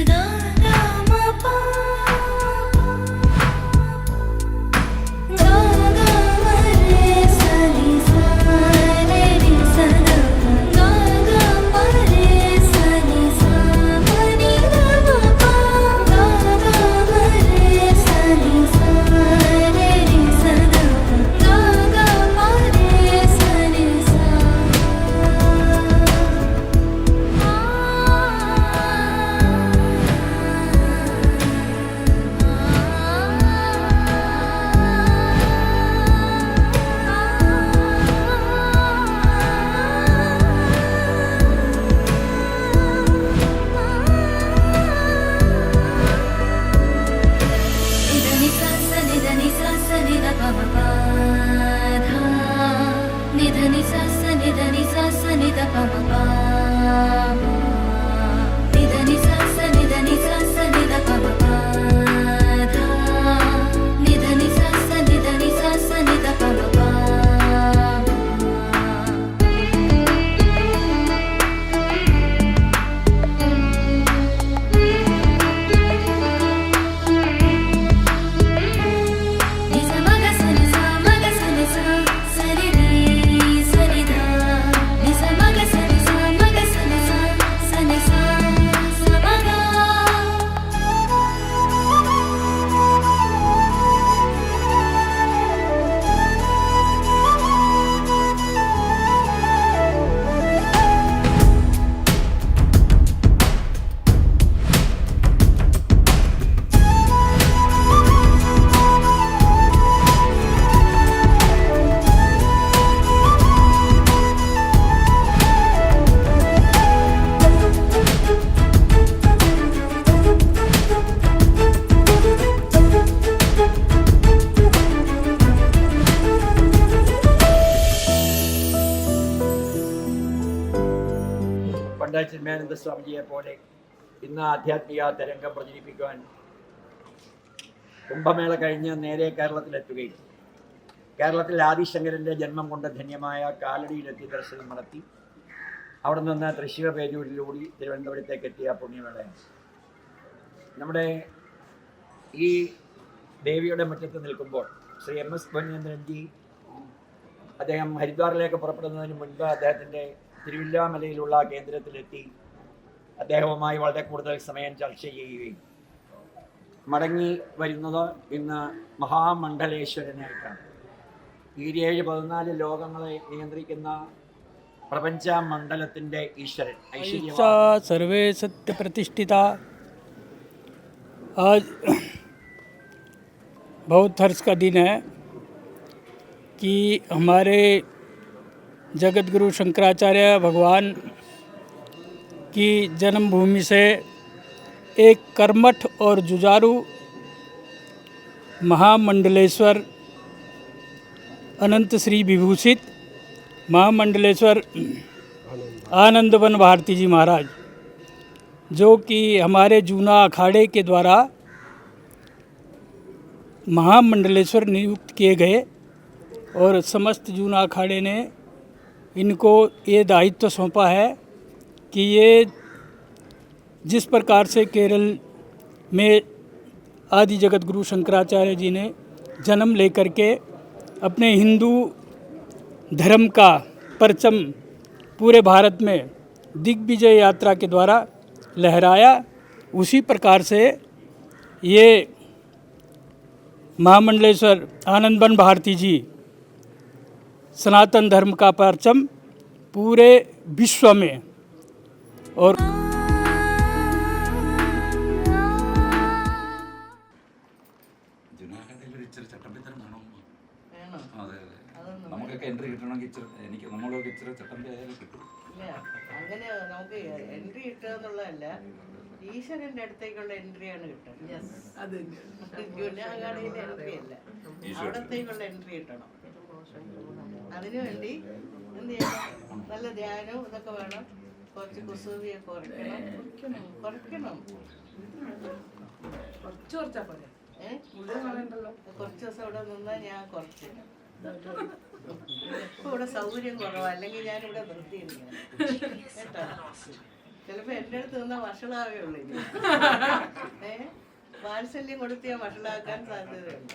Sevdan Pandit Chinmayananda സ്വാമിജിയെ പോലെ ഇന്ന് ആധ്യാത്മിക തരംഗം പ്രചരിപ്പിക്കുവാൻ കുംഭമേള കഴിഞ്ഞ് നേരെ കേരളത്തിലെത്തുകയും കേരളത്തിൽ ആദിശങ്കരന്റെ ജന്മം കൊണ്ട് ധന്യമായ കാലടിയിലെത്തി ദർശനം നടത്തി. അവിടെ നിന്ന് തൃശ്ശൂർ പേരൂരിലൂടി തിരുവനന്തപുരത്തേക്ക് എത്തിയ പുണ്യമേളയാണ് നമ്മുടെ ഈ ദേവിയുടെ മുറ്റത്ത് നിൽക്കുമ്പോൾ ശ്രീ എം എസ് പൊന്നേന്ദ്രൻജി അദ്ദേഹം ഹരിദ്വാറിലേക്ക് പുറപ്പെടുന്നതിന് മുൻപ് അദ്ദേഹത്തിന്റെ തിരുവില്ലാമലയിലുള്ള കേന്ദ്രത്തിലെത്തി അദ്ദേഹവുമായി വളരെ കൂടുതൽ സമയം ചർച്ച ചെയ്യുകയും മടങ്ങി വരുന്നത് ഇന്ന് മഹാമണ്ഡലേശ്വരനായിട്ടാണ് ഈരേഴ് പതിനാല് ലോകങ്ങളെ നിയന്ത്രിക്കുന്ന പ്രപഞ്ച മണ്ഡലത്തിൻ്റെ ഈശ്വരൻ ഐശ്വര്യ सा सर्वे सत्य प्रतिष्ठिता आज बहुत हर्ष का दिन है कि हमारे जगत गुरु शंकराचार्य भगवान की जन्मभूमि से एक कर्मठ और जुजारू महामंडलेश्वर अनंत श्री विभूषित महामंडलेश्वर आनंदवन भारती जी महाराज, जो कि हमारे जूना अखाड़े के द्वारा महामंडलेश्वर नियुक्त किए गए और समस्त जूना अखाड़े ने इनको ये दायित्व तो सौंपा है कि ये जिस प्रकार से केरल में आदि जगत गुरु शंकराचार्य जी ने जन्म लेकर के अपने हिंदू धर्म का परचम पूरे भारत में दिग्विजय यात्रा के द्वारा लहराया, उसी प्रकार से ये महामंडलेश्वर आनंदबन भारती जी सनातन धर्म का परचम पूरे विश्व में और ജുനാഗഡിൽ ഒരു ഇച്ചിരി ചട്ടമ്പിത്തരം വേണം അതെ അതെ നമുക്കൊക്കെ എൻട്രി കിട്ടണമെങ്കിൽ ഇച്ചിരി എനിക്ക് നമ്മളൊക്കെ ഇച്ചിരി ചട്ടമ്പി ആയാലും കിട്ടും ഇല്ല അങ്ങനെ നമുക്ക് എൻട്രി കിട്ടുക എന്നുള്ളതല്ല ഈശ്വരന്റെ അടുത്തേക്കുള്ള എൻട്രിയാണ് കിട്ടുന്നത് ജുനാഗാഡിയിലെ എൻട്രി അല്ല അവിടത്തേക്കുള്ള എൻട്രി കിട്ടണം അതിനുവേണ്ടി എന്ത് ചെയ്യണം? നല്ല ധ്യാനവും ഇതൊക്കെ വേണം. കുറച്ച് കുസൂതിയെ കുറയ്ക്കണം. കുറയ്ക്കണം? ഏ? കുറച്ച് ദിവസം ഇവിടെ നിന്നാൽ ഞാൻ കുറച്ച്. ഇപ്പൊ ഇവിടെ സൗകര്യം കുറവാ. അല്ലെങ്കിൽ ഞാൻ ഇവിടെ നിർത്തിയിരിക്കണം കേട്ടോ? ചിലപ്പോ എന്റെ അടുത്ത് നിന്നാ വഷളാവേ ഉള്ളൂ ഇനി. ഏ? വാത്സല്യം കൊടുത്ത് ഞാൻ വഷളാക്കാൻ സാധ്യതയുണ്ട്.